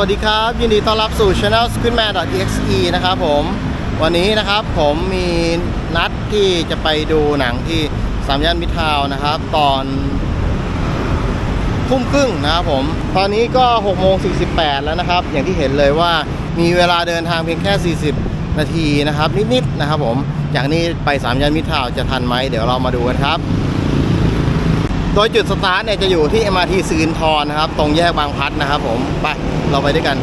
วัสดีครับ ยินดีต้อนรับสู่ Channel Squidman.exe นะครับผม วันนี้นะครับผมมีนัดที่จะไปดูหนังที่สามย่านมิทาวน์นะครับ ตอนทุ่มครึ่งนะครับผม ตอนนี้ก็6โมง48 แล้วนะครับ อย่างที่เห็นเลยว่ามีเวลาเดินทางเพียงแค่ 40 นาทีนะครับ นิดๆนะครับผมอย่างนี้ไปสามย่านมิทาวจะทันไหมเดี๋ยวเรามาดูกันครับ โดยจุดสตาร์ทเนี่ยจะอยู่ที่ MRT สิรินทรนะครับ ตรงแยกบางพัดนะครับผม ไปเราไปด้วยกัน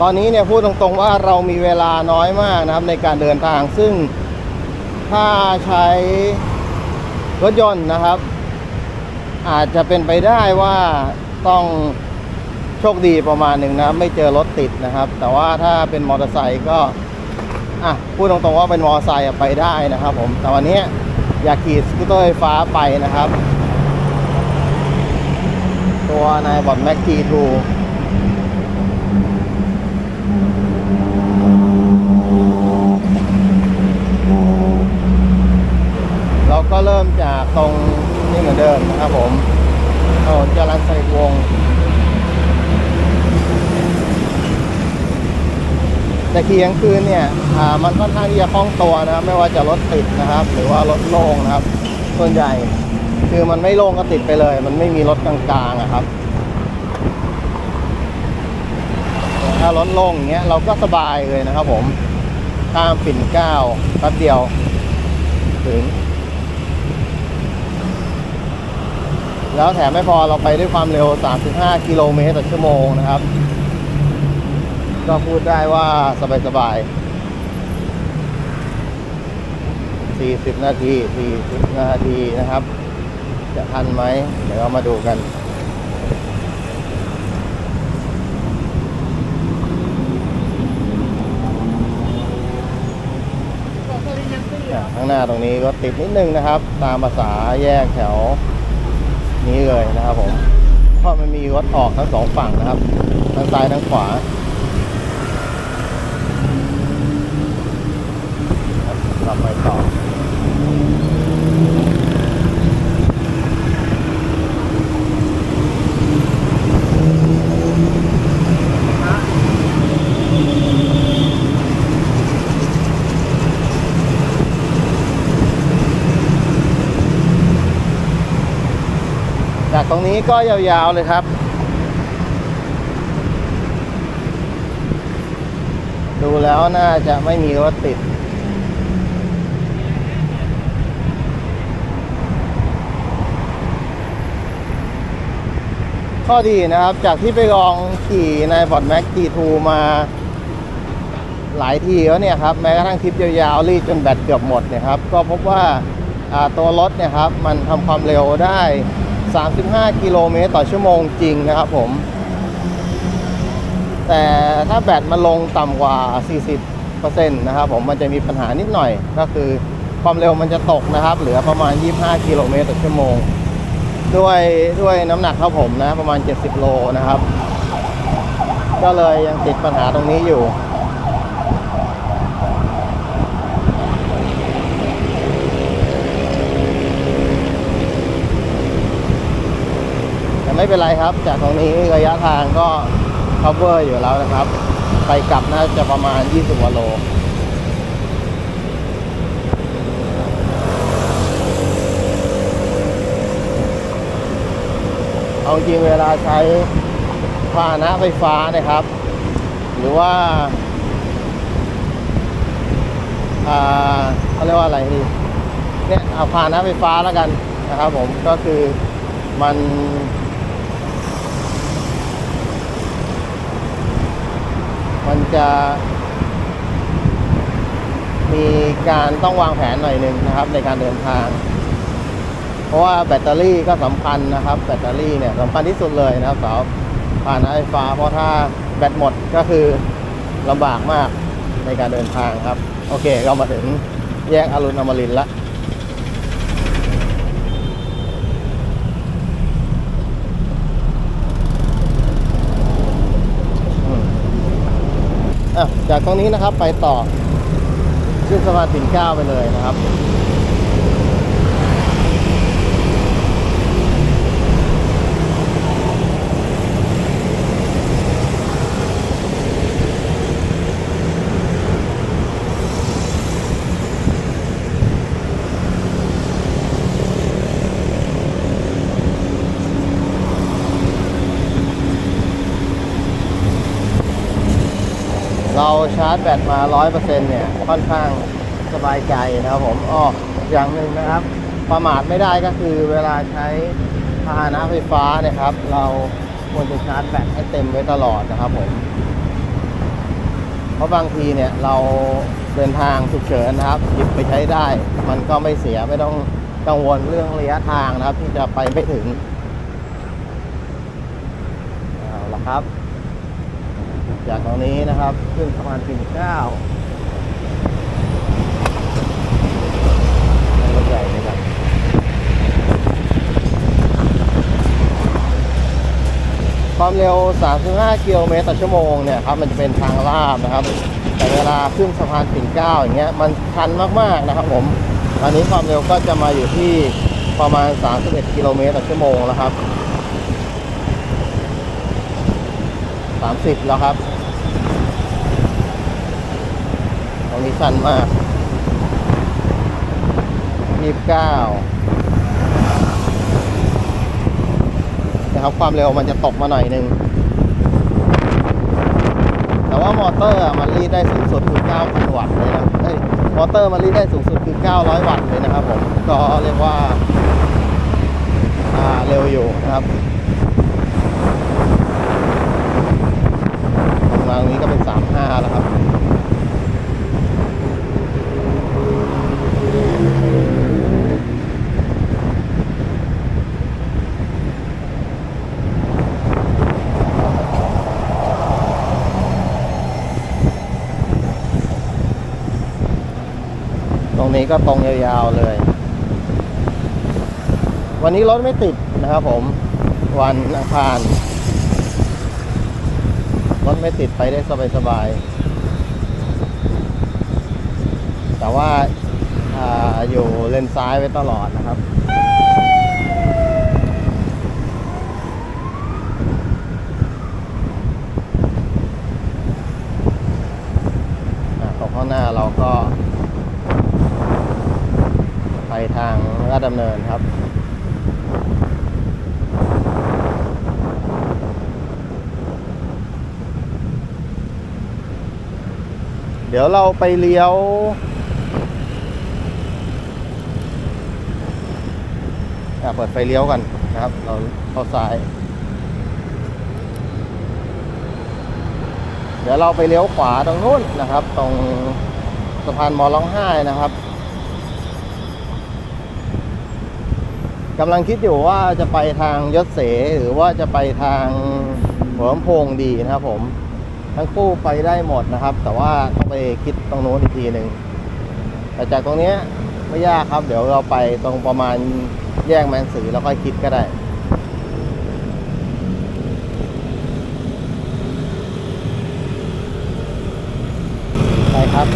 ตอนนี้เนี่ยพูดตรงๆว่าเรามีเวลาน้อยมากนะครับในการเดินทางซึ่งถ้าใช้รถยนต์นะครับ อาจจะเป็นไปได้ว่าต้องโชคดีประมาณหนึ่งนะไม่เจอรถติดนะครับ แต่ว่าถ้าเป็นมอเตอร์ไซค์ก็อะพูดตรงๆว่าเป็นมอเตอร์ไซค์ไปได้นะครับ ผมแต่วันนี้อยากขี่สกูตเตอร์ไฟฟ้าไปนะครับ ตัวนายบอดแม็กจีทูเราก็เริ่มจากตรงนี้เหมือนเดิมนะครับผมถนนจรัญสนิทวงศ์แต่ขี่กลางคืนเนี่ยมันค่อนข้างที่จะคล่องตัวนะครับ ไม่ว่าจะรถติดนะครับ หรือว่ารถโล่งนะครับ ส่วนใหญ่ คือมันไม่โล่งก็ติดไปเลย มันไม่มีรถกลางๆอะครับ ถ้ารถโล่งอย่างเงี้ยเราก็สบายเลยนะครับผมข้ามปิ่นเกล้าแป๊บเดียว ถึง แล้วแถมไม่พอเราไปด้วยความเร็ว 35 กิโลเมตรต่อชั่วโมงนะครับ ก็พูดได้ว่าสบายๆ40 นาที40นาทีนะครับ จะทันไหมเดี๋ยวเรามาดูกัน ข้างหน้าตรงนี้ก็ติดนิดนึงนะครับ ตามภาษาแยกแถวนี้เลยนะครับผมเพราะมันมีรถออกทั้งสองฝั่งนะครับทั้งซ้ายทั้งขวาขับไปต่อ ตรงนี้ก็ยาวๆเลยครับ ดูแล้วน่าจะไม่มีรถติด ข้อดีนะครับจากที่ไปลองขี่ในบอดแม็ก G2 มาหลายทีแล้วเนี่ยครับแม้กระทั่งทริปยาวๆรีดจนแบตเกือบหมดเนี่ยครับก็พบว่าอ่าตัวรถเนี่ยครับมันทำความเร็วได้ 35 กิโลเมตรต่อชั่วโมงจริงนะครับผม แต่ถ้าแบตมันลงต่ำกว่า 40%นะครับผมมันจะมีปัญหานิดหน่อยก็คือความเร็วมันจะตกนะครับ เหลือประมาณ 25 กิโลเมตรต่อชั่วโมง ด้วยด้วยน้ำหนักครับผมนะ ประมาณ 70 โลนะครับ ก็เลยยังติดปัญหาตรงนี้อยู่ ไม่เป็นไรครับ จากตรงนี้ระยะทางก็ cover อยู่แล้วนะครับ ไปกลับน่าจะประมาณ 20กว่าโลเอาจริงเวลาใช้พาหนะไฟฟ้านะครับ หรือว่าอ่าเขาเรียกว่าอะไรดีเนี่ยเอาพาหนะไฟฟ้าแล้วกันนะครับผมก็คือมัน มัน จะมีการต้องวางแผนหน่อยหนึ่งนะครับ ในการเดินทาง เพราะว่าแบตเตอรี่ก็สำคัญนะครับ แบตเตอรี่เนี่ยสำคัญที่สุดเลยนะครับสำหรับผ่านไฟฟ้า เพราะถ้าแบตหมดก็คือลำบากมากในการเดินทางครับ โอเคเรามาถึงแยกอรุณอมรินทร์ละอืมอะ จากตรงนี้นะครับไปต่อขึ้นสะพานปิ่นเกล้าไปเลยนะครับ เราชาร์จแบตมา 100%เนี่ย ค่อนข้างสบายใจนะครับผมอ้ออย่างหนึ่งนะครับ ประมาทไม่ได้ก็คือเวลาใช้พาหนะไฟฟ้านะครับ เราควรจะชาร์จแบตให้เต็มไว้ตลอดนะครับผม เพราะบางทีเนี่ยเราเดินทางฉุกเฉินนะครับ หยิบไปใช้ได้ มันก็ไม่เสียไม่ต้องกังวลเรื่องระยะทางนะครับ ที่จะไปไม่ถึงเอาละครับ จากตรงนี้นะครับ ขึ้นสะพานปิ่นเกล้ารถใหญ่เลยครับความเร็ว 35 กิโลเมตรต่อชั่วโมงเนี่ยครับ มันจะเป็นทางลาบนะครับ แต่เวลาขึ้นสะพานปิ่นเกล้าอย่างเงี้ย มันชันมากๆนะครับผม ตอนนี้ความเร็วก็จะมาอยู่ที่ประมาณ 31 กิโลเมตรต่อชั่วโมงแล้วครับ 30แล้วครับตรงนี้ชันมาก29นะครับความเร็วมันจะตกมาหน่อยหนึงแต่ว่ามอเตอร์มันรีดได้สูงสุดคือ9,000วัตต์เลยนะเอ้ยมอเตอร์มันรีดได้สูงสุดคือ 900 วัตต์เลยนะครับผม ก็เรียกว่า อ่า เร็วอยู่นะครับ มาตรงนี้ก็เป็น35แล้วครับตรงนี้ก็ตรงยาวๆเลย วันนี้รถไม่ติดนะครับผม วันอังคารร ถไม่ติดไปได้สบายๆ แต่ว่าอาอยู่เลนซ้ายไว้ตลอดนะครับ ตรงข้างหน้าเราก็ ไปทางราชดำเนินครับ เดี๋ยวเราไปเลี้ยวอะเปิดไฟเลี้ยวกันนะครับ เราเข้าซ้าย เดี๋ยวเราไปเลี้ยวขวาตรงนู้นนะครับ ตรงสะพานมอร้องไห้นะครับกำลังคิดอยู่ว่าจะไปทางยศเสหรือว่าจะไปทางหัวลำโพงดีนะครับผม ทั้งคู่ไปได้หมดนะครับ แต่ว่าต้องไปคิดตรงโน้นอีกทีหนึ่งแต่จากตรงนี้ไม่ยากครับ เดี๋ยวเราไปตรงประมาณแยกแมนสีแล้วค่อยคิดก็ได้ ไปครับ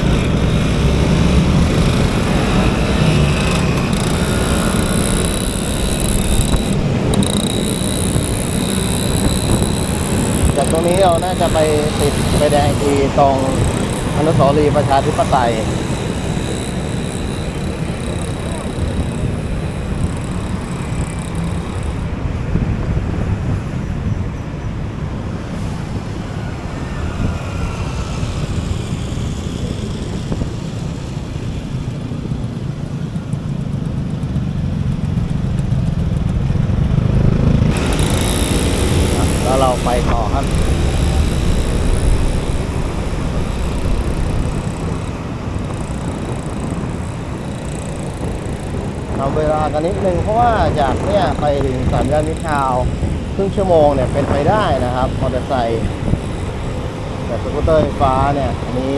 จากตรงนี้เราน่า จะไปติดไปแดงทีตรงอนุสาวรีย์ประชาธิปไตย แล้ว เวลากันนิดนึงเพราะว่าจากเนี่ยไปถึงสามย่านมิตรทาวน์ครึ่งชั่วโมงเนี่ยเป็นไปได้นะครับมอเตอร์ไซค์แต่สกูตเตอร์ไฟฟ้าเนี่ยอันนี้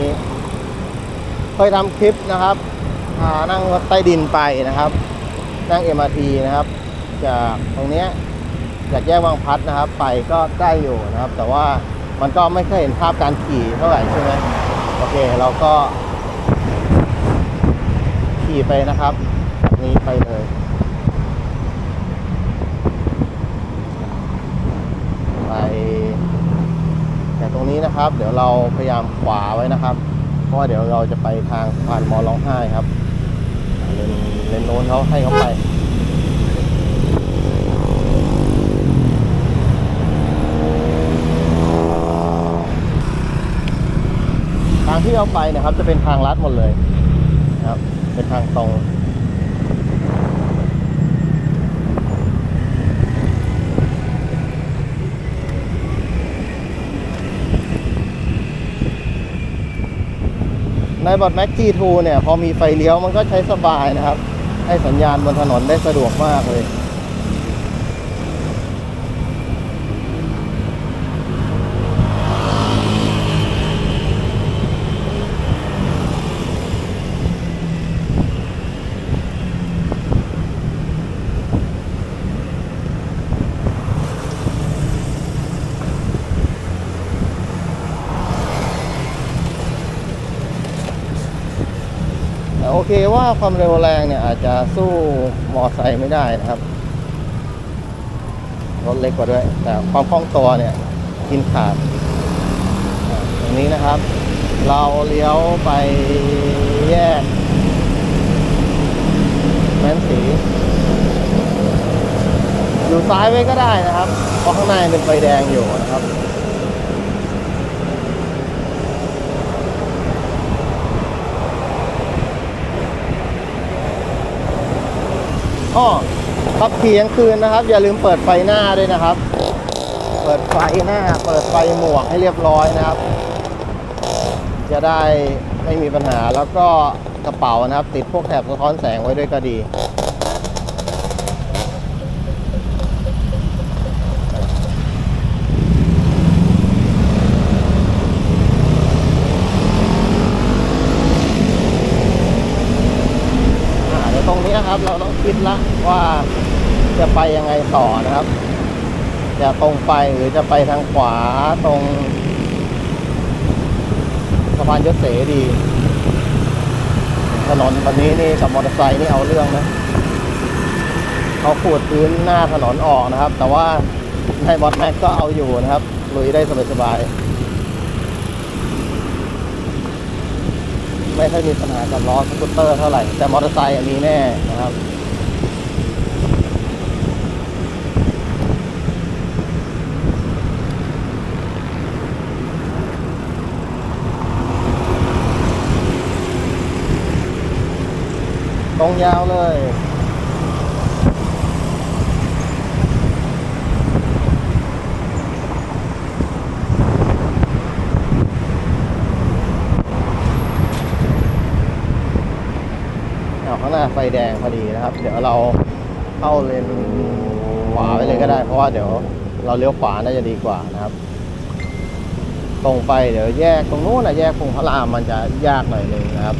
เคยทำคลิปนะครับพานั่งรถใต้ดินไปนะครับ นั่ง MRT นะครับ จากตรงเนี้ยจากแยกบางพัดนะครับ ไปก็ใกล้อยู่นะครับ แต่ว่ามันก็ไม่เคยเห็นภาพการขี่เท่าไหร่ใช่ไหมโอเคเราก็ขี่ไปนะครับ จากนี้ไปเลยไปจากตรงนี้นะครับ เดี๋ยวเราพยายามขวาไว้นะครับ เพราะว่าเดี๋ยวเราจะไปทางสะพานมอร้องไห้ครับเลนเลนโน้นเขาให้เขาไปทางที่เราไปนะครับจะเป็นทางลัดหมดเลยนะครับ เป็นทางตรง ในบอดแม็ก G2 เนี่ย พอมีไฟเลี้ยวมันก็ใช้สบายนะครับ ให้สัญญาณบนถนนได้สะดวกมากเลย เคว่าความเร็วแรงเนี่ยอาจจะสู้มอไซค์ไม่ได้นะครับ รถเล็กกว่าด้วย แต่ความคล่องตัวเนี่ยกินขาดอ่าตรงนี้นะครับ เราเลี้ยวไปแยกแม่นสี อยู่ซ้ายไว้ก็ได้นะครับ เพราะข้างในเป็นไฟแดงอยู่นะครับ อ้อขับขี่กลางคืนนะครับ อย่าลืมเปิดไฟหน้าด้วยนะครับ เปิดไฟหน้า เปิดไฟหมวกให้เรียบร้อยนะครับ จะได้ไม่มีปัญหาแล้วก็กระเป๋านะครับ ติดพวกแถบสะท้อนแสงไว้ด้วยก็ดี อ่าเดี๋ยวตรงนี้ครับเราต้องคิดละ ว่าจะไปยังไงต่อนะครับ จะตรงไปหรือจะไปทางขวาตรงสะพานยศเสดี ถนนวันนี้นี่กับมอเตอร์ไซค์นี่เอาเรื่องนะเขาขูดพื้นหน้าถนนออกนะครับ แต่ว่าในบอสแม็กก็เอาอยู่นะครับลุยได้สบายๆไม่ค่อยมีปัญหากับล้อสกูตเตอร์เท่าไหร่ แต่มอเตอร์ไซค์อะมีแน่นะครับ ยาวเลยเอาข้างหน้าไฟแดงพอดีนะครับ เดี๋ยวเราเข้าเลนขวาไปเลยก็ได้ เพราะว่าเดี๋ยวเราเลี้ยวขวาน่าจะดีกว่านะครับ ตรงไปเดี๋ยวแยกตรงนู้นนะแยกพงพระรามมันจะยากหน่อยนึงนะครับ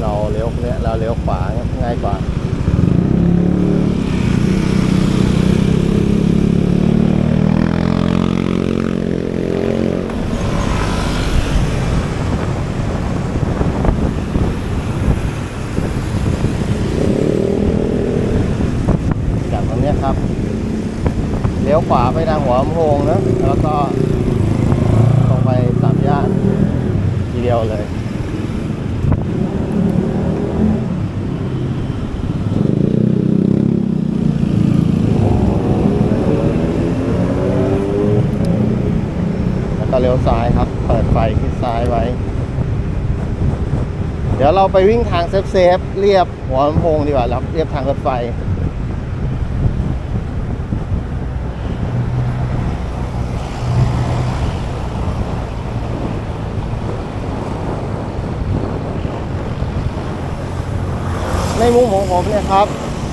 เราเลี้ยวเนี่ยเราเลี้ยวขวาง่ายกว่า จากตรงเนี้ยครับ เลี้ยวขวาไปทางหัวลำโพงนะแล้วก็ตรงไปสามย่านทีเดียวเลย แล้วก็เลี้ยวซ้ายครับ เปิดไฟที่ซ้ายไว้ เดี๋ยวเรา ไปวิ่งทางเซฟเซฟๆเรียบหัวลำโพงดีกว่าครับเรียบทางรถไฟ ในมุมของผมเนี่ยครับ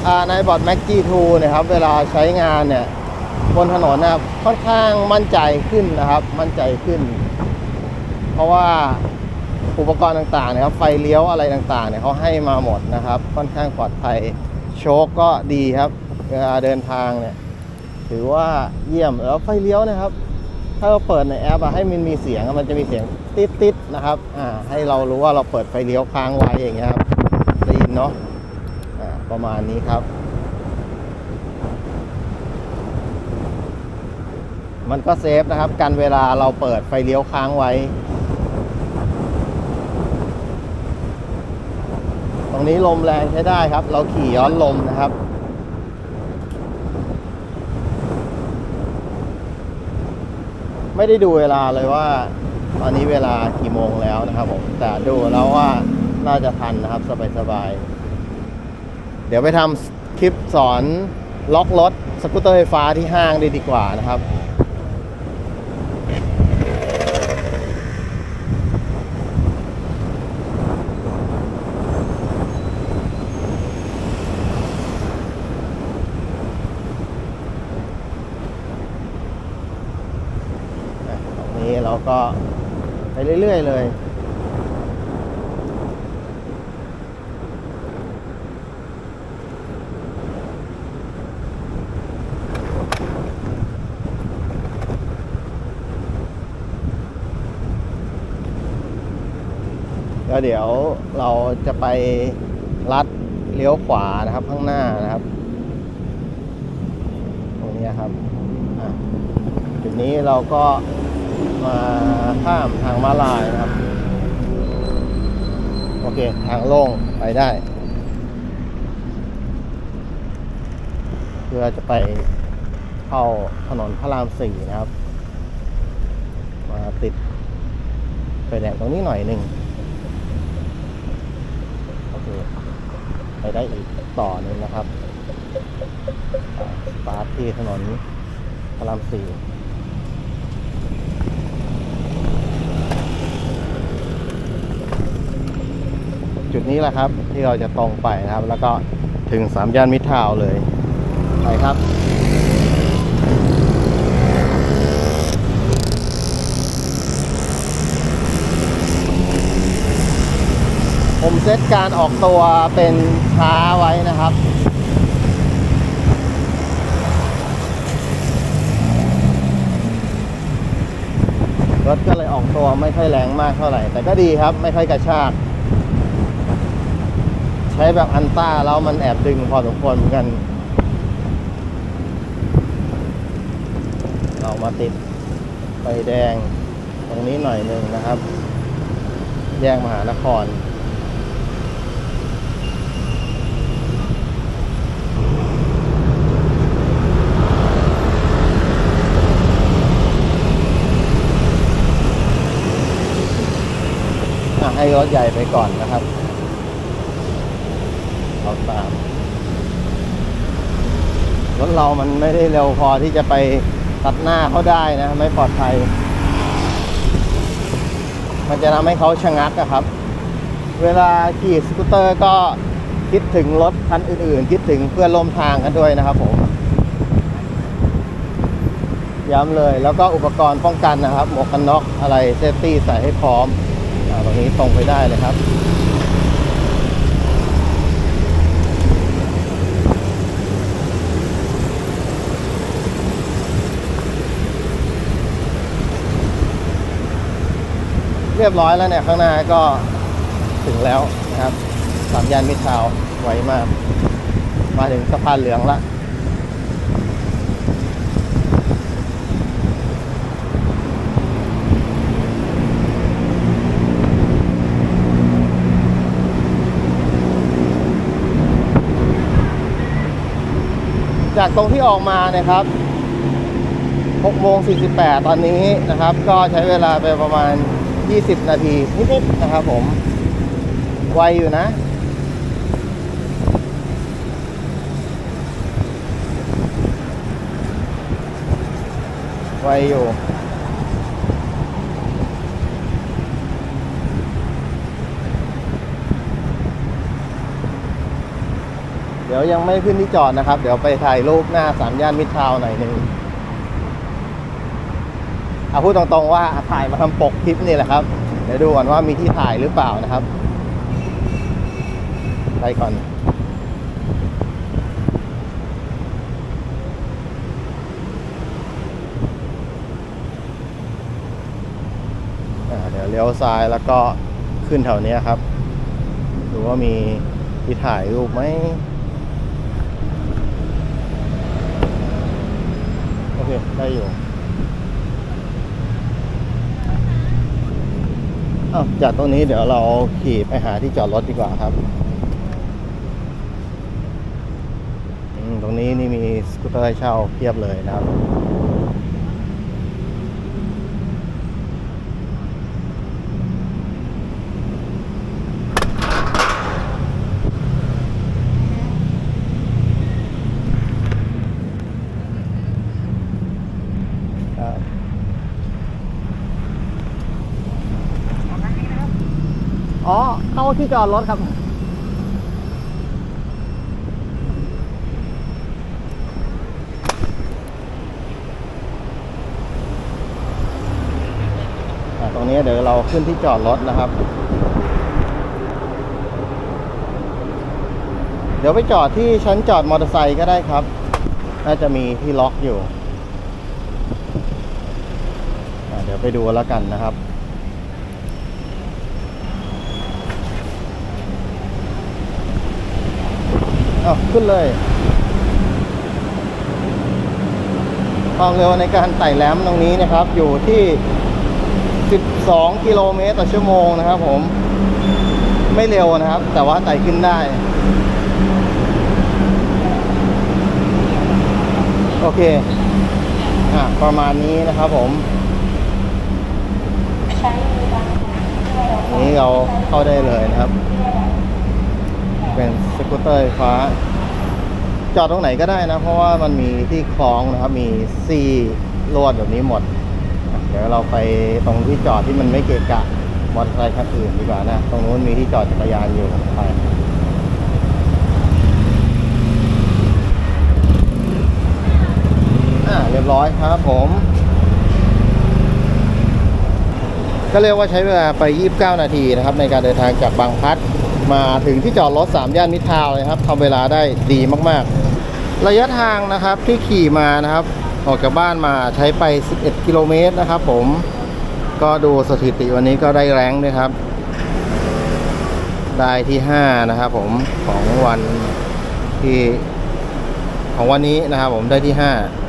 อ่าในบอร์ด Mac G2 เนะครับเวลาใช้งานเนี่ยบนถนนนะครับค่อนข้างมั่นใจขึ้นนะครับ มั่นใจขึ้น เพราะว่า อุปกรณ์ต่างๆนะครับไฟเลี้ยวอะไรต่างๆเนี่ยเขาให้มาหมดนะครับ ค่อนข้างปลอดภัยโชคก็ดีครับเวลาเดินทางเนี่ยถือว่าเยี่ยมแล้วไฟเลี้ยวนะครับ ถ้าเราเปิดในแอปอะให้มันมีเสียงมันจะมีเสียงติดๆนะครับอ่าให้เรารู้ว่าเราเปิดไฟเลี้ยวค้างไว้อย่างเงี้ยครับได้ยินเนาะอ่าประมาณนี้ครับ มันก็เซฟนะครับ กันเวลาเราเปิดไฟเลี้ยวค้างไว้ รงนี้ลมแรงใช้ได้ครับ เราขี่ย้อนลมนะครับ ไม่ได้ดูเวลาเลยว่า ตอนนี้เวลากี่โมงแล้วนะครับผมแต่ดูแล้วว่าน่าจะทันนะครับสบายๆเดี๋ยวไปทำคลิปสอนล็อกรถสกูตเตอร์ไฟฟ้าที่ห้างดีดีกว่านะครับ อะต ราก็ไปเรื่อย ๆ เลยแล้วเดี๋ยวเราจะไปลัดเลี้ยวขวานะครับข้างหน้านะครับ ตรงนี้ครับจุดนี้เราก็ มาข้ามทางมาลายนะครับ โอเค ทางโล่งไปได้ เพื่อจะไปเข้าถนนพระรามสี่นะครับ มาติดไฟแดงตรงนี้หน่อยหนึ่งโอเค ไปได้อีกต่อหนึ่งนะครับสตาร์ทที่ถนนพระรามสี่ จุดนี้แหละครับ ที่เราจะตรงไปนะครับ แล้วก็ถึงสามย่านมิตรทาวเลยไปครับผมเซตการออกตัวเป็นช้าไว้นะครับ รถก็เลยออกตัวไม่ค่อยแรงมากเท่าไหร่ แต่ก็ดีครับไม่ค่อยกระชาก ช้แบบอันต้าแล้วมันแอบดึงพอสมควรเหมือนกัน เรามาติดไฟแดงตรงนี้หน่อยหนึ่งนะครับ แยกมหานคร ให้รถใหญ่ไปก่อนนะครับเราตาม ร ถเรามันไม่ได้เร็วพอที่จะไปตัดหน้าเขาได้นะ ไม่ปลอดภัย มันจะทำให้เขาชะงักอะครับ เวลาขี่สกูตเตอร์ก็คิดถึงรถคันอื่นๆ คิดถึงเพื่อนร่วมทางกันด้วยนะครับผมย้ำเลย แล้วก็อุปกรณ์ป้องกันนะครับ หมวกกันน็อกอะไรเซฟตี้ใส่ให้พร้อมอตรงนี้ตรงไปได้เลยครับ รียบร้อยแล้วเนี่ย ข้างหน้าก็ถึงแล้วนะครับสามย่านมิตรทาวไวมาก มาถึงสะพานเหลืองละจากตรงที่ออกมาเนะครับ6โมง48 ตอนนี้นะครับ ก็ใช้เวลาไปประมาณ 20 นาทีนิดๆนะครับผม ไวอยู่นะ ไวอยู่เดี๋ยวยังไม่ขึ้นที่จอดนะครับ เดี๋ยวไปถ่ายรูปหน้าสามย่านมิตรทาวน์หน่อยหนึ่ง เอาพูดตรงๆว่าถ่ายมาทำปกคลิปนี่แหละครับเดี๋ยวดูก่อนว่ามีที่ถ่ายหรือเปล่านะครับไปก่อน เดี๋ยวเลี้ยวซ้ายแล้วก็ขึ้นแถวนี้ครับ ดูว่ามีที่ถ่ายรูปไหมโอเค ได้อยู่อ้าว จากตรงนี้เดี๋ยวเราขี่ไปหาที่จอดรถดีกว่าครับ ตรงนี้นี่มีสกูตเตอร์ให้เช่าเพียบเลยนะครับ อ๋อ เข้าที่จอดรถครับ ตรงนี้เดี๋ยวเราขึ้นที่จอดรถนะครับ เดี๋ยวไปจอดที่ชั้นจอดมอเตอร์ไซค์ก็ได้ครับ น่าจะมีที่ล็อกอยู่ เดี๋ยวไปดูแล้วกันนะครับ เอาขึ้นเลย ความเร็วในการไต่แรมตรงนี้นะครับ อยู่ที่ 12 กิโลเมตรต่อชั่วโมงนะครับ ผม ไม่เร็วนะครับ แต่ว่าไต่ขึ้นได้ โอเค อะ ประมาณนี้นะครับผมนี้เราเข้าได้เลยนะครับ เป็นสกูตเตอร์ไฟฟ้า จอดตรงไหนก็ได้นะ เพราะว่ามันมีที่คล้องนะครับ มีซีลวดแบบนี้หมด เดี๋ยวเราไปตรงที่จอดที่มันไม่เกะกะมอเตอร์ไซค์คันอื่นดีกว่านะ ตรงนู้นมีที่จอดจักรยานอยู่ไปอ่าเรียบร้อยครับผม ก็เรียกว่าใช้เวลาไป 29 นาทีนะครับ ในการเดินทางจากบางพัด มาถึงที่จอดรถ3ย่านมิทาวเลยครับทำเวลาได้ดีมากๆ ระยะทางนะครับที่ขี่มานะครับออกจากบ้านมาใช้ไป 11 กิโลเมตรนะครับ ผมก็ดูสถิติวันนี้ก็ได้แรงด้วยครับ ได้ที่ 5 นะครับผมของวันที่ของวันนี้นะครับผมได้ที่ 5